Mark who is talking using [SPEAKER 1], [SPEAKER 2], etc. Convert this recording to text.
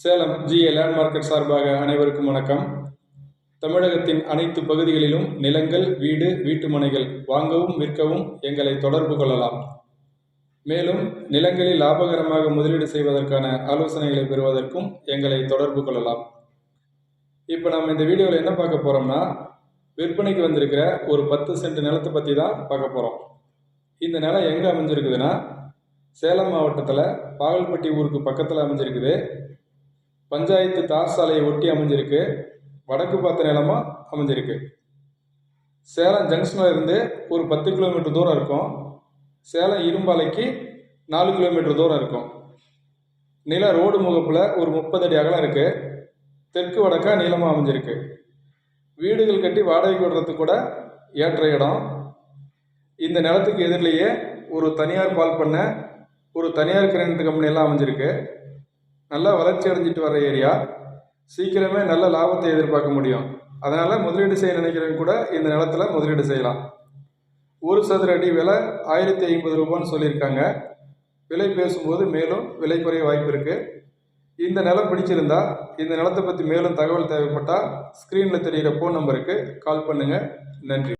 [SPEAKER 1] Salem GA land market சார்பாக அனைவருக்கும் வணக்கம். தமிழகத்தின் அனைத்து பகுதிகளிலும் நிலங்கள் வீடு வீட்டு மனைகள் வாங்கவும் விற்கவும் எங்களை தொடர்பு கொள்ளலாம். மேலும் நிலங்களில் லாபகரமாக முதலீடு செய்வதற்கான ஆலோசனைகளை பெறுவதற்கும் எங்களை தொடர்பு கொள்ளலாம். இப்போ நம்ம இந்த வீடியோவில் என்ன பார்க்க போகிறோம்னா விற்பனைக்கு வந்திருக்கிற ஒரு பத்து சென்ட் நிலத்தை பற்றி தான் பார்க்க போகிறோம் இந்த நிலம் எங்கே அமைஞ்சிருக்குதுன்னா சேலம் மாவட்டத்தில் பாகல்பட்டி ஊருக்கு பக்கத்தில் அமைஞ்சிருக்குது. பஞ்சாயத்து தார் சாலையை ஒட்டி அமைஞ்சிருக்கு. வடக்கு பார்த்த நிலமாக அமைஞ்சிருக்கு. சேலம் ஜங்ஷனில் இருந்து ஒரு பத்து கிலோமீட்டர் தூரம் இருக்கும். சேலம் இரும்பாலைக்கு நாலு கிலோமீட்டர் தூரம் இருக்கும். நில ரோடு முகப்பில் ஒரு முப்பது அடி அகலம் இருக்குது தெற்கு வடக்கா நீளமாக அமைஞ்சிருக்கு. வீடுகள் கட்டி வாடகைக்கு விடுறதுக்கு கூட ஏற்ற இடம். இந்த நிலத்துக்கு எதிரிலேயே ஒரு தனியார் பால் பண்ண ஒரு தனியார் கிரைண்டர் கம்பெனியெல்லாம் அமைஞ்சிருக்கு. நல்லா வளர்ச்சி அடைஞ்சிட்டு வர ஏரியா. சீக்கிரமே நல்ல லாபத்தை எதிர்பார்க்க முடியும். அதனால் முதலீடு செய்ய நினைக்கிறவங்க கூட இந்த நிலத்துல முதலீடு செய்யலாம். ஒரு சதுர அடி விலை ஆயிரத்தி ஐம்பது ரூபான்னு சொல்லியிருக்காங்க. விலை பேசும்போது மேலும் விலை குறைய வாய்ப்பு இருக்குது இந்த நிலம் பிடிச்சிருந்தா இந்த நிலத்தை பற்றி மேலும் தகவல் தேவைப்பட்டால் ஸ்க்ரீனில் தெரிகிற ஃபோன் நம்பருக்கு கால் பண்ணுங்கள் நன்றி.